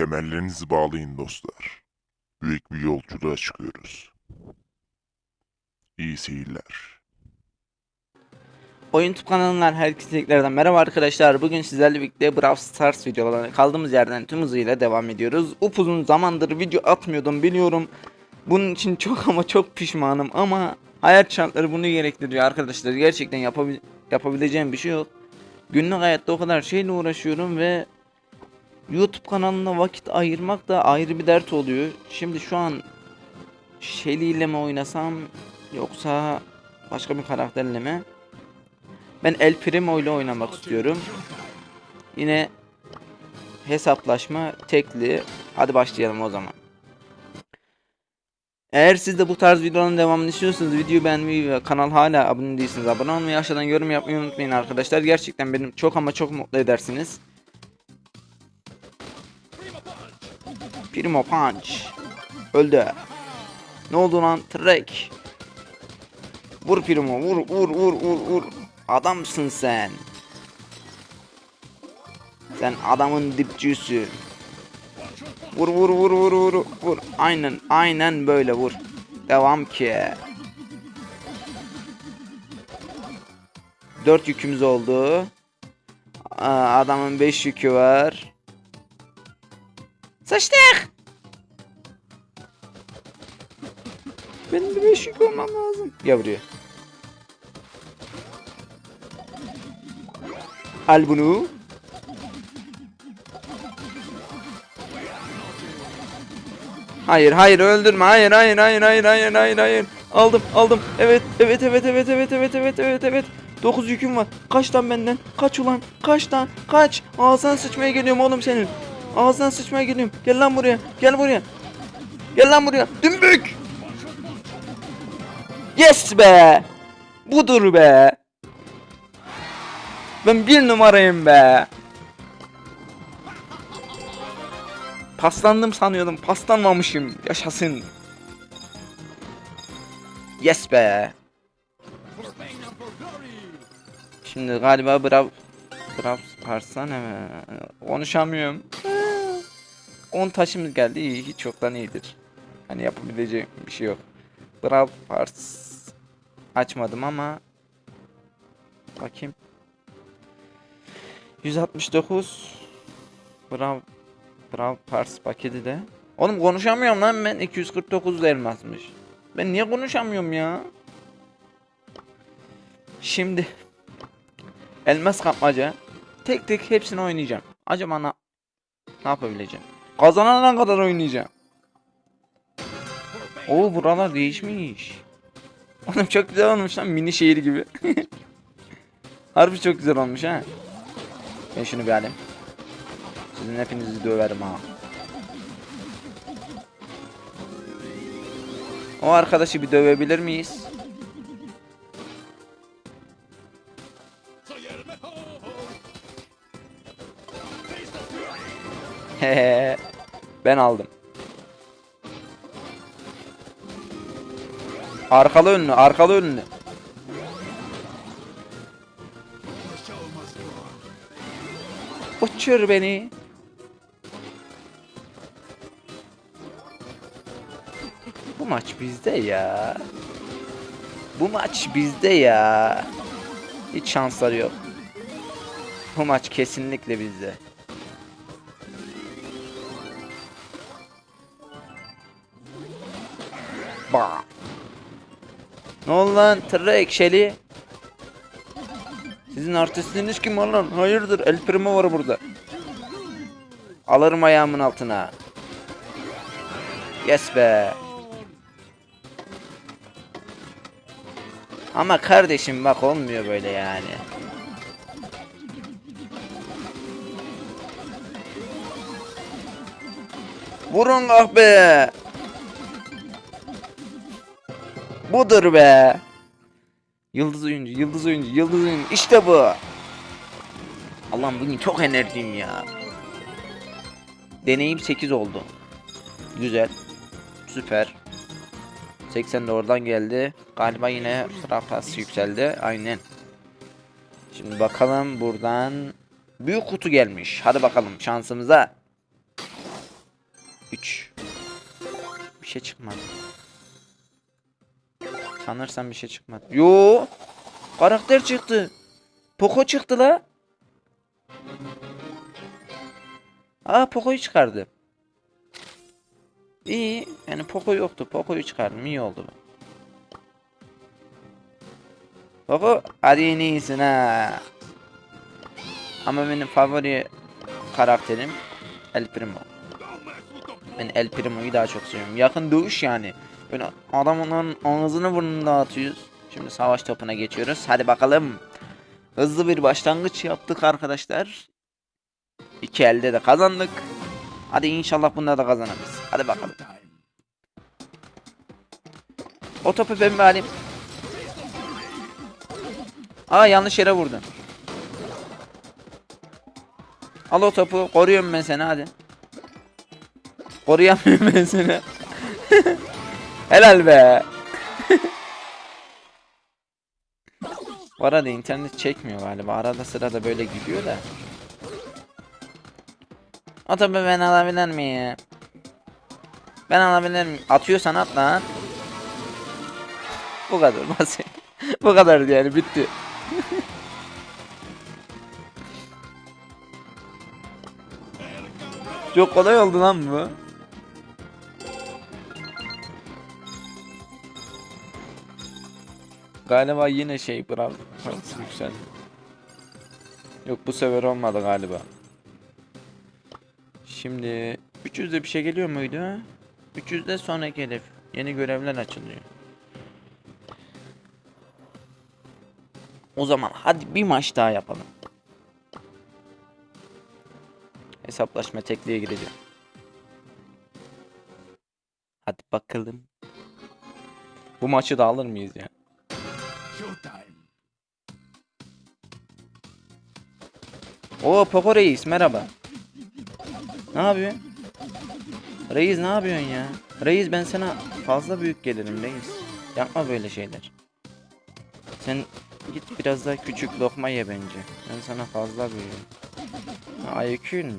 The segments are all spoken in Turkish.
Kemerlerinizi bağlayın dostlar. Büyük bir yolculuğa çıkıyoruz. İyi seyirler. Oyun YouTube kanalından herkese tekrardan merhaba arkadaşlar. Bugün sizlerle birlikte Brawl Stars videolarına kaldığımız yerden tüm hızıyla devam ediyoruz. Upuzun zamandır video atmıyordum biliyorum. Bunun için çok ama çok pişmanım ama hayat şartları bunu gerektiriyor arkadaşlar. Gerçekten yapabil yapabileceğim bir şey yok. Günlük hayatta o kadar şeyle uğraşıyorum ve YouTube kanalına vakit ayırmak da ayrı bir dert oluyor. Şimdi şu an Shelly ile mi oynasam yoksa başka bir karakterle mi? Ben El Primo ile oynamak istiyorum. Yine hesaplaşma tekli. Hadi başlayalım o zaman. Eğer siz de bu tarz videoların devamını istiyorsanız videoyu beğenmeyi ve kanal hala abone değilseniz abone olmayı aşağıdan yorum yapmayı unutmayın arkadaşlar. Gerçekten benim çok ama çok mutlu edersiniz. Primo Punch. Öldü. Ne oldu lan? Trek. Vur Primo vur vur vur vur vur. Adamsın sen. Sen adamın dipçüsü. Vur vur vur vur vur vur. Aynen aynen böyle vur. Devam ki. Dört yükümüz oldu. Adamın beş yükü var. Sıçtık. Benim de beş yük olmam lazım. Gel buraya. Al bunu. Hayır hayır öldürme. Hayır hayır hayır hayır hayır hayır hayır. Aldım aldım. Evet evet evet evet evet evet evet evet evet. 9 yüküm var. Kaç lan benden? Kaç ulan? Kaç lan? Kaç? Ağzına sıçmaya geliyorum oğlum senin ağzına sıçmaya geliyorum gel lan buraya gel buraya gel lan buraya dümbük yes be budur be ben bir numarayım be. Paslandım sanıyordum. Paslanmamışım. Yaşasın. Yes be. Şimdi galiba Brav Brav Stars'a ne mi? Konuşamıyorum. 10 taşımız geldi. İyi, hiç yoktan iyidir. Hani yapabileceğim bir şey yok. Brav Stars açmadım ama bakayım. 169 Brav Brav Pars paketi de. Oğlum konuşamıyorum lan ben 249 elmasmış. Ben niye konuşamıyorum ya? Şimdi elmas kapmaca tek tek hepsini oynayacağım. Acaba ne yapabileceğim? Kazanana kadar oynayacağım. Oo buralar değişmiş. Oğlum çok güzel olmuş lan mini şehir gibi. Harbi çok güzel olmuş ha. Ben şunu bir alayım. Sizin hepinizi döverim ha. O arkadaşı bir dövebilir miyiz? Hehe. Ben aldım. Arkalı önlü, arkalı önlü. Uçur beni. Bu maç bizde ya. Bu maç bizde ya. Hiç şansları yok. Bu maç kesinlikle bizde. Bam. Ne oldu lan? Tırra ekşeli. Sizin artistiniz kim lan? Hayırdır? El Primo var burada. Alırım ayağımın altına. Yes be. Ama kardeşim bak olmuyor böyle yani. Vurun ah be. Budur be. Yıldız oyuncu, yıldız oyuncu, yıldız oyuncu. İşte bu. Allah'ım bugün çok enerjiyim ya. Deneyim 8 oldu. Güzel. Süper. 80 de oradan geldi. Galiba yine Frapas yükseldi. Aynen. Şimdi bakalım buradan. Büyük kutu gelmiş. Hadi bakalım şansımıza. 3 Bir şey çıkmadı. Sanırsam bir şey çıkmadı. Yo! Karakter çıktı. Poco çıktı la. Aa Poco'yu çıkardı. İyi. Yani Poco yoktu. Poco'yu çıkardım. İyi oldu. Poco hadi en iyisin ha. Ama benim favori karakterim El Primo. Ben El Primo'yu daha çok seviyorum. Yakın dövüş yani. Böyle adamın ağzını burnunu dağıtıyoruz. Şimdi savaş topuna geçiyoruz. Hadi bakalım. Hızlı bir başlangıç yaptık arkadaşlar. İki elde de kazandık. Hadi inşallah bunda da kazanırız. Hadi bakalım. O topu ben alayım. Aa yanlış yere vurdum. Al o topu. Koruyorum ben seni hadi. Koruyamıyorum ben seni. Helal be. Bu arada internet çekmiyor galiba. Arada sırada böyle gidiyor da. Topu ben alabilir miyim? Ben alabilir miyim? Atıyorsan at lan. Bu kadar basit. Bu kadar yani bitti. Çok kolay oldu lan bu. Galiba yine şey bravo. Yok bu sefer olmadı galiba. Şimdi 300'de bir şey geliyor muydu? 300'de sonraki hedef. Yeni görevler açılıyor. O zaman hadi bir maç daha yapalım. Hesaplaşma tekliğe gireceğim. Hadi bakalım. Bu maçı da alır mıyız ya? Oo Poco Reis merhaba. Ne yapıyorsun? Reis ne yapıyorsun ya? Reis ben sana fazla büyük gelirim Reis. Yapma böyle şeyler. Sen git biraz daha küçük lokma ye bence. Ben sana fazla büyüğüm. Ayıkün mü?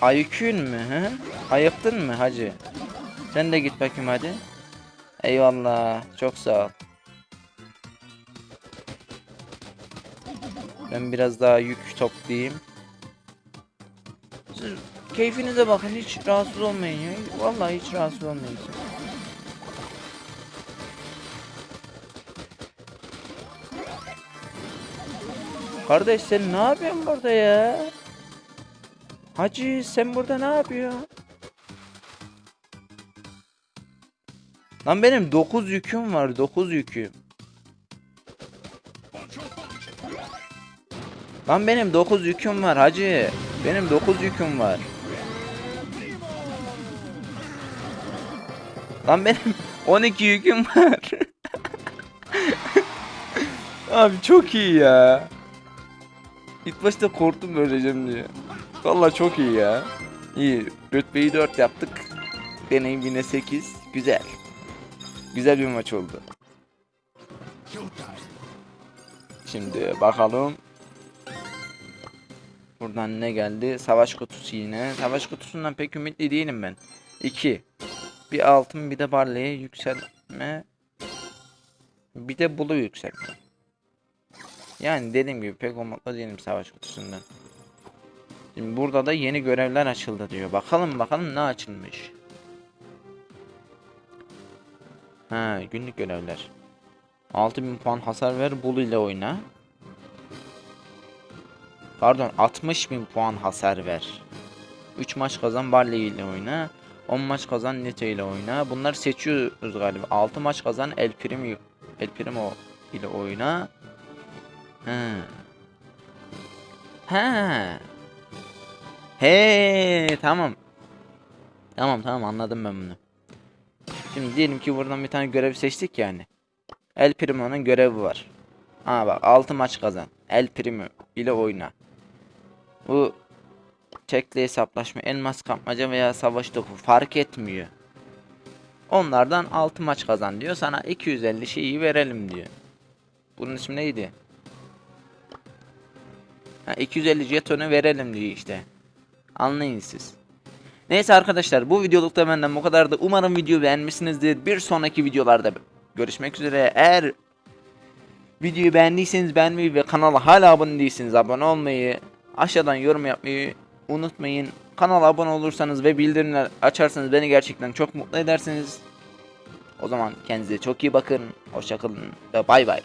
Ayıkün mü he? Ayıktın mı hacı? Sen de git bakayım hadi. Eyvallah. Çok sağ ol. Ben biraz daha yük toplayayım. Siz keyfinize bakın hiç rahatsız olmayın ya. Vallahi hiç rahatsız olmayın. Kardeş sen ne yapıyorsun burada ya? Hacı sen burada ne yapıyorsun? Lan benim 9 yüküm var 9 yüküm. Lan benim 9 yüküm var hacı. Benim 9 yüküm var. Lan benim 12 yüküm var. Abi çok iyi ya. İlk başta korktum öleceğim diye. Vallahi çok iyi ya. İyi. Rütbeyi 4 yaptık. Deneyim yine 8. Güzel. Güzel bir maç oldu. Şimdi bakalım. Buradan ne geldi? Savaş kutusu yine. Savaş kutusundan pek ümitli değilim ben. 2. Bir altın bir de barleye yükselme. Bir de bulu yükselme. Yani dediğim gibi pek umutlu değilim savaş kutusundan. Şimdi burada da yeni görevler açıldı diyor. Bakalım bakalım ne açılmış. Ha günlük görevler. 6000 puan hasar ver bulu ile oyna. Pardon 60.000 puan hasar ver. 3 maç kazan Barley ile oyna. 10 maç kazan Nito ile oyna. Bunları seçiyoruz galiba. 6 maç kazan El Primo El Primo ile oyna. Ha. Ha. He tamam. Tamam tamam anladım ben bunu. Şimdi diyelim ki buradan bir tane görev seçtik yani. El Primo'nun görevi var. Ha bak 6 maç kazan. El Primo ile oyna. Bu tekli hesaplaşma, elmas kapmaca veya savaş topu fark etmiyor. Onlardan 6 maç kazan diyor. Sana 250 şeyi verelim diyor. Bunun ismi neydi? Ha, 250 jetonu verelim diyor işte. Anlayın siz. Neyse arkadaşlar bu videolukta benden bu kadardı. Umarım video beğenmişsinizdir. Bir sonraki videolarda görüşmek üzere. Eğer videoyu beğendiyseniz beğenmeyi ve kanala hala abone değilseniz abone olmayı, aşağıdan yorum yapmayı unutmayın. Kanala abone olursanız ve bildirimler açarsanız beni gerçekten çok mutlu edersiniz. O zaman kendinize çok iyi bakın. Hoşçakalın ve bay bay.